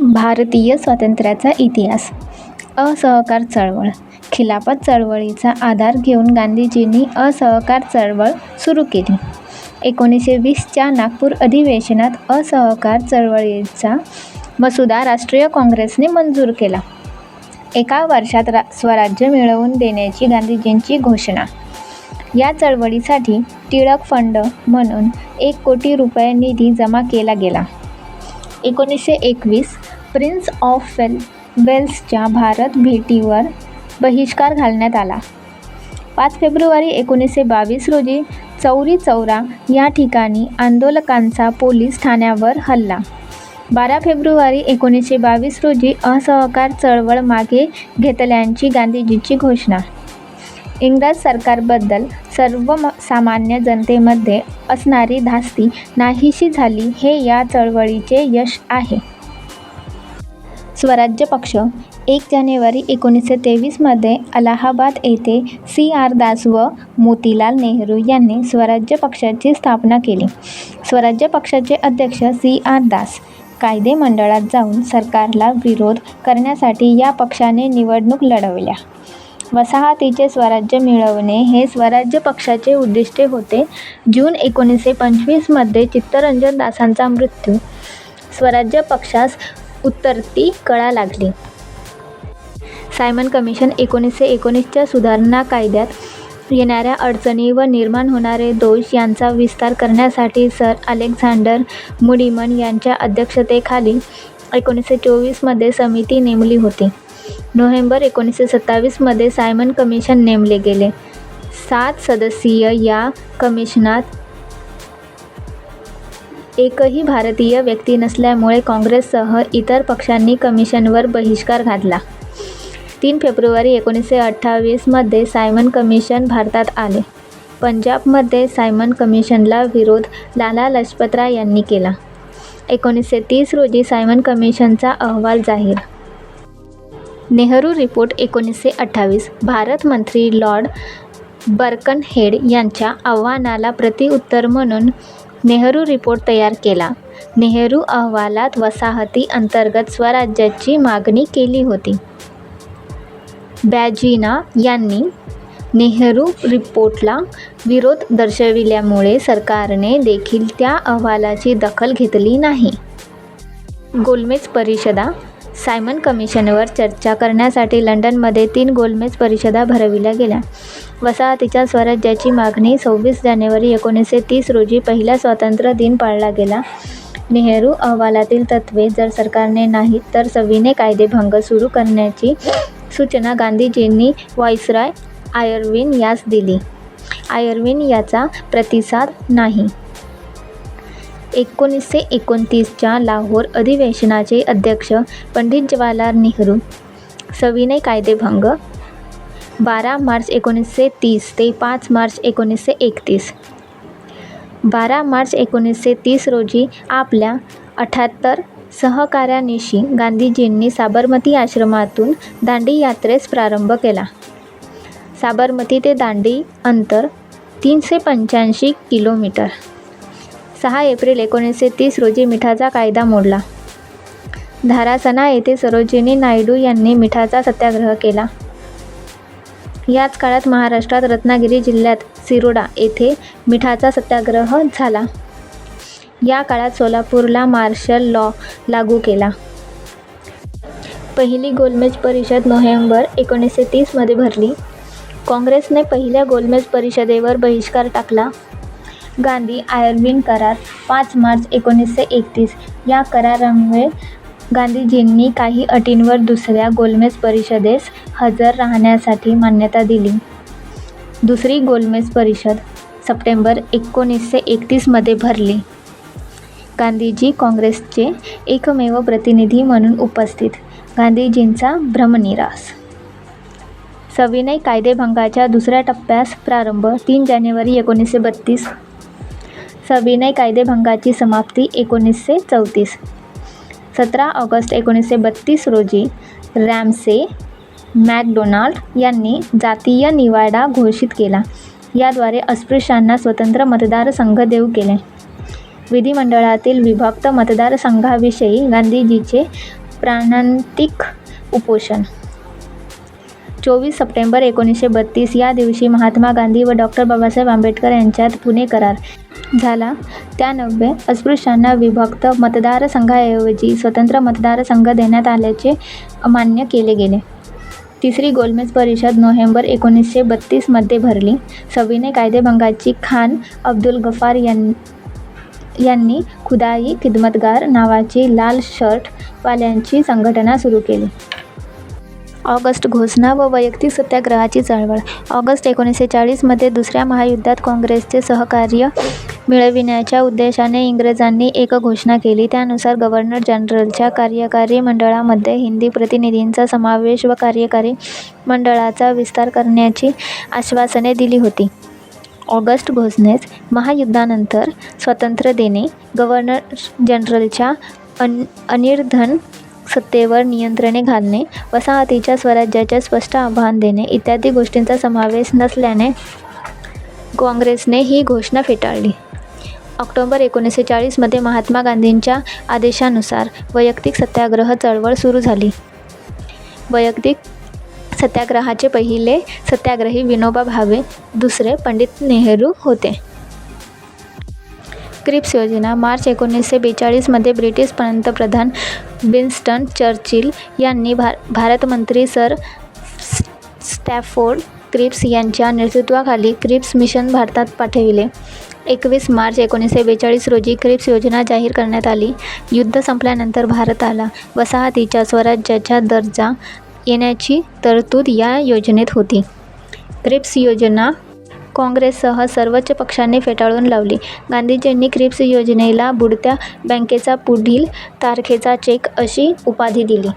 भारतीय स्वातंत्र्याचा इतिहास असहकार चळवळ खिलाफत चळवळीचा आधार घेऊन गांधीजींनी असहकार चळवळ सुरू केली. एकोणीसशे वीसच्या नागपूर अधिवेशनात असहकार चळवळीचा मसुदा राष्ट्रीय काँग्रेसने मंजूर केला. एका वर्षात रा स्वराज्य मिळवून देण्याची गांधीजींची घोषणा. या चळवळीसाठी टिळक फंड म्हणून एक कोटी रुपये निधी जमा केला गेला. एकोणीसशे एकवीस प्रिन्स ऑफ वेल वेल्सच्या भारत भेटीवर बहिष्कार घालण्यात आला. पाच फेब्रुवारी एकोणीसशे बावीस रोजी चौरी चौरा या ठिकाणी आंदोलकांचा पोलीस ठाण्यावर हल्ला. बारा फेब्रुवारी एकोणीसशे बावीस रोजी असहकार चळवळ मागे घेतल्याची गांधीजीची घोषणा. इंग्रज सरकारबद्दल सर्व सामान्य जनतेमध्ये असणारी धास्ती नाहीशी झाली हे या चळवळीचे यश आहे. स्वराज्य पक्ष एक जानेवारी एकोणीसशे तेवीसमध्ये अलाहाबाद येथे सी. आर. दास व मोतीलाल नेहरू यांनी स्वराज्य पक्षाची स्थापना केली. स्वराज्य पक्षाचे अध्यक्ष सी. आर. दास कायदेमंडळात जाऊन सरकारला विरोध करण्यासाठी या पक्षाने निवडणूक लढवल्या. वसाहतीचे स्वराज्य मिळवणे हे स्वराज्य पक्षाचे उद्दिष्टे होते. जून एकोणीसशे पंचवीसमध्ये चित्तरंजन दासांचा मृत्यू. स्वराज्य पक्षास उत्तरती कळा लागली. सायमन कमिशन एकोणीसशे एकोणीसच्या सुधारणा कायद्यात येणाऱ्या अडचणी व निर्माण होणारे दोष यांचा विस्तार करण्यासाठी सर अलेक्झांडर मुडीमन यांच्या अध्यक्षतेखाली एकोणीसशे चोवीसमध्ये समिती नेमली होती. नोव्हेंबर एकोणीसशे सत्तावीसमध्ये सायमन कमिशन नेमले गेले. सात सदस्यीय या कमिशनात एकही भारतीय व्यक्ती नसल्यामुळे काँग्रेससह इतर पक्षांनी कमिशनवर बहिष्कार घातला. तीन फेब्रुवारी एकोणीसशे अठ्ठावीसमध्ये सायमन कमिशन भारतात आले. पंजाबमध्ये सायमन कमिशनला विरोध लाला लजपतराय यांनी केला. एकोणीसशे तीस रोजी सायमन कमिशनचा अहवाल जाहीर. नेहरू रिपोर्ट एकोणीसशे अठ्ठावीस भारत मंत्री लॉर्ड बर्कनहेड यांच्या आव्हानाला प्रतिउत्तर म्हणून नेहरू रिपोर्ट तयार केला. नेहरू अहवालात वसाहती अंतर्गत स्वराज्याची मागणी केली होती. बॅजिना यांनी नेहरू रिपोर्टला विरोध दर्शविल्यामुळे सरकारने देखील त्या अहवालाची दखल घेतली नाही. गोलमेज परिषदा सायमन कमिशनवर चर्चा करण्यासाठी लंडनमध्ये तीन गोलमेज परिषदा भरविल्या गेल्या. वसाहतीच्या स्वराज्याची मागणी सव्वीस जानेवारी एकोणीसशे तीस रोजी पहिला स्वातंत्र्य दिन पाळला गेला. नेहरू अहवालातील तत्त्वे जर सरकारने नाहीत तर सविनय कायदेभंग सुरू करण्याची सूचना गांधीजींनी वॉइसरॉय आयर्विन यास दिली. आयर्विन याचा प्रतिसाद नाही. एकोणीसशे एकोणतीसच्या लाहोर अधिवेशनाचे अध्यक्ष पंडित जवाहरलाल नेहरू सविनय कायदेभंग बारा मार्च एकोणीसशे तीस ते पाच मार्च एकोणीसशे एकतीस. बारा मार्च एकोणीसशे तीस रोजी आपल्या अठ्याहत्तर सहकाऱ्यांनिशी गांधीजींनी साबरमती आश्रमातून दांडी यात्रेस प्रारंभ केला. साबरमती ते दांडी अंतर तीनशे पंच्याऐंशी किलोमीटर. सहा एप्रिल एकोणीसशे तीस रोजी मिठाचा कायदा मोडला. धारासना येथे सरोजिनी नायडू यांनी मिठाचा सत्याग्रह केला. याच काळात महाराष्ट्रात रत्नागिरी जिल्ह्यात सिरोडा येथे मिठाचा सत्याग्रह झाला. या काळात सोलापूरला मार्शल लॉ लागू केला. पहिली गोलमेज परिषद नोव्हेंबर एकोणीसशे तीसमध्ये भरली. काँग्रेसने पहिल्या गोलमेज परिषदेवर बहिष्कार टाकला. गांधी-आयर्विन करार पाच मार्च एकोणीसशे एकतीस या करारामुळे गांधीजींनी काही अटींवर दुसऱ्या गोलमेज परिषदेस हजर राहण्यासाठी मान्यता दिली. दुसरी गोलमेज परिषद सप्टेंबर एकोणीसशे एकतीसमध्ये भरली. गांधीजी काँग्रेसचे एकमेव प्रतिनिधी म्हणून उपस्थित. गांधीजींचा भ्रमनिरास. सविनय कायदेभंगाच्या दुसऱ्या टप्प्यास प्रारंभ तीन जानेवारी एकोणीसशे बत्तीस. सविनय कायदेभंगाची समाप्ती एकोणीसशे चौतीस. सतरा ऑगस्ट एकोणीसशे बत्तीस रोजी रॅमसे मॅकडोनाल्ड यांनी जातीय निवाडा घोषित केला. याद्वारे अस्पृश्यांना स्वतंत्र मतदारसंघ देऊ केले. विधिमंडळातील विभक्त मतदारसंघाविषयी गांधीजीचे प्राणांतिक उपोषण चोवीस सप्टेंबर एकोणीसशे बत्तीस या दिवशी महात्मा गांधी व डॉक्टर बाबासाहेब आंबेडकर यांच्यात पुणे करार झाला. त्यानव्हे अस्पृश्यांना विभक्त मतदारसंघाऐवजी स्वतंत्र मतदारसंघ देण्यात आल्याचे मान्य केले गेले. तिसरी गोलमेज परिषद नोव्हेंबर एकोणीसशे बत्तीसमध्ये भरली. सविनय कायदेभंगाची खान अब्दुल गफार यां यांनी खुदाई खिदमतगार नावाची लाल शर्टवाल्यांची संघटना सुरू केली. ऑगस्ट घोषणा व वैयक्तिक सत्याग्रहाची चळवळ. ऑगस्ट एकोणीसशे चाळीसमध्ये दुसऱ्या महायुद्धात काँग्रेसचे सहकार्य मिळविण्याच्या उद्देशाने इंग्रजांनी एक घोषणा केली. त्यानुसार गव्हर्नर जनरलच्या कार्यकारी मंडळामध्ये हिंदी प्रतिनिधींचा समावेश व कार्यकारी मंडळाचा विस्तार करण्याची आश्वासने दिली होती. ऑगस्ट घोषणेस महायुद्धानंतर स्वातंत्र्य देणे गव्हर्नर जनरलच्या अन अनिर्धन सत्तेवर नियंत्रणे घालणे वसाहतीच्या स्वराज्याचे स्पष्ट आव्हान देणे इत्यादी गोष्टींचा समावेश नसल्याने काँग्रेसने ही घोषणा फेटाळली. ऑक्टोबर एकोणीसशे चाळीसमध्ये महात्मा गांधींच्या आदेशानुसार वैयक्तिक सत्याग्रह चळवळ सुरू झाली. वैयक्तिक सत्याग्रहाचे पहिले सत्याग्रही विनोबा भावे दुसरे पंडित नेहरू होते. क्रिप्स योजना मार्च एकोणीसशे बेचाळीसमध्ये ब्रिटिश पंतप्रधान विन्स्टन चर्चिल यांनी भा भारतमंत्री सर स्टॅफोर्ड क्रिप्स यांच्या नेतृत्वाखाली क्रिप्स मिशन भारतात पाठविले. एकवीस मार्च एकोणीसशे बेचाळीस रोजी क्रिप्स योजना जाहीर करण्यात आली. युद्ध संपल्यानंतर भारताला वसाहतीच्या स्वराज्याचा दर्जा येण्याची तरतूद या योजनेत होती. क्रिप्स योजना काँग्रेससह सर्वच पक्षांनी फेटाळून लावली. गांधीजींनी क्रिप्स योजनेला बुडत्या बँकेचा पुढील तारखेचा चेक अशी उपाधी दिली.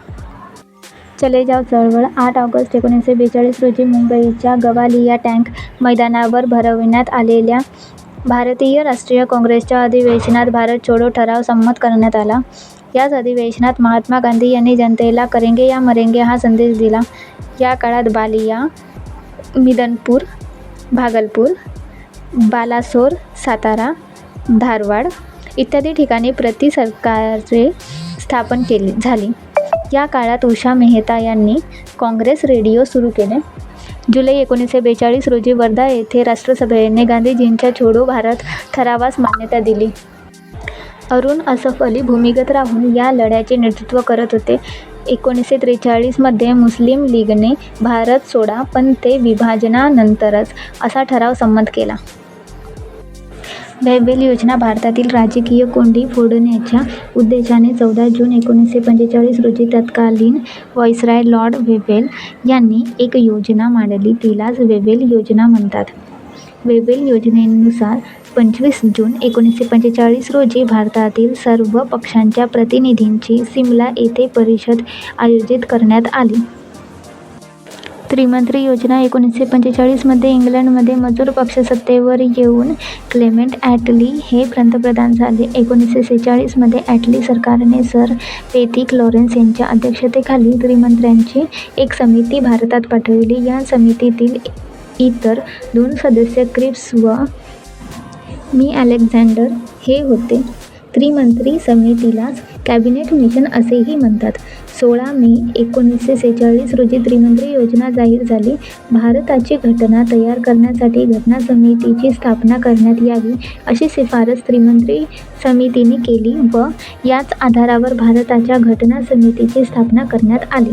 चले जाव चळवळ आठ ऑगस्ट एकोणीसशे बेचाळीस रोजी मुंबईच्या गवालिया टँक मैदानावर भरविण्यात आलेल्या भारतीय राष्ट्रीय काँग्रेसच्या अधिवेशनात भारत छोडो ठराव संमत करण्यात आला. याच अधिवेशनात महात्मा गांधी यांनी जनतेला करेंगे या मरेंगे हा संदेश दिला. या काळात बालिया मिदनपूर भागलपूर बालासोर सातारा धारवाड इत्यादी ठिकाणी प्रति सरकारचे स्थापन केले झाली. या काळात उषा मेहता यांनी काँग्रेस रेडिओ सुरू केले. जुलै एकोणीसशे बेचाळीस रोजी वर्धा येथे राष्ट्रसभेने गांधीजींच्या छोडो भारत ठरावास मान्यता दिली. अरुण असफ अली भूमिगत राहून या लढ्याचे नेतृत्व करत होते. एकोणीसशे त्रेचाळीसमध्ये मुस्लिम लीगने भारत सोडा पण ते विभाजनानंतरच असा ठराव संमत केला. वेव्हेल योजना भारतातील राजकीय कोंडी फोडण्याच्या उद्देशाने चौदा जून एकोणीसशे पंचेचाळीस रोजी तत्कालीन व्हॉइसराय लॉर्ड वेवेल यांनी एक योजना मांडली. तिलाच वेवेल योजना म्हणतात. वेव्हेल योजनेनुसार पंचवीस जून एकोणीसशे पंचेचाळीस रोजी भारतातील सर्व पक्षांच्या प्रतिनिधींची सिमला येथे परिषद आयोजित करण्यात आली. त्रिमंत्री योजना एकोणीसशे पंचेचाळीसमध्ये इंग्लंडमध्ये मजूर पक्ष सत्तेवर येऊन क्लेमेंट ॲटली हे पंतप्रधान झाले. एकोणीसशे सेहेचाळीसमध्ये ॲटली सरकारने सर पेथिक लॉरेन्स यांच्या अध्यक्षतेखाली त्रिमंत्र्यांची एक समिती भारतात पाठविली. या समितीतील इतर दोन सदस्य क्रिप्स व मी अलेक्झांडर हे होते. त्रिमंत्री समितीलाच कॅबिनेट मिशन असेही म्हणतात. सोळा मे एकोणीसशे सेहेचाळीस रोजी त्रिमंत्री योजना जाहीर झाली. भारताची घटना तयार करण्यासाठी घटना समितीची स्थापना करण्यात यावी अशी शिफारस त्रिमंत्री समितीने केली व याच आधारावर भारताच्या घटना समितीची स्थापना करण्यात आली.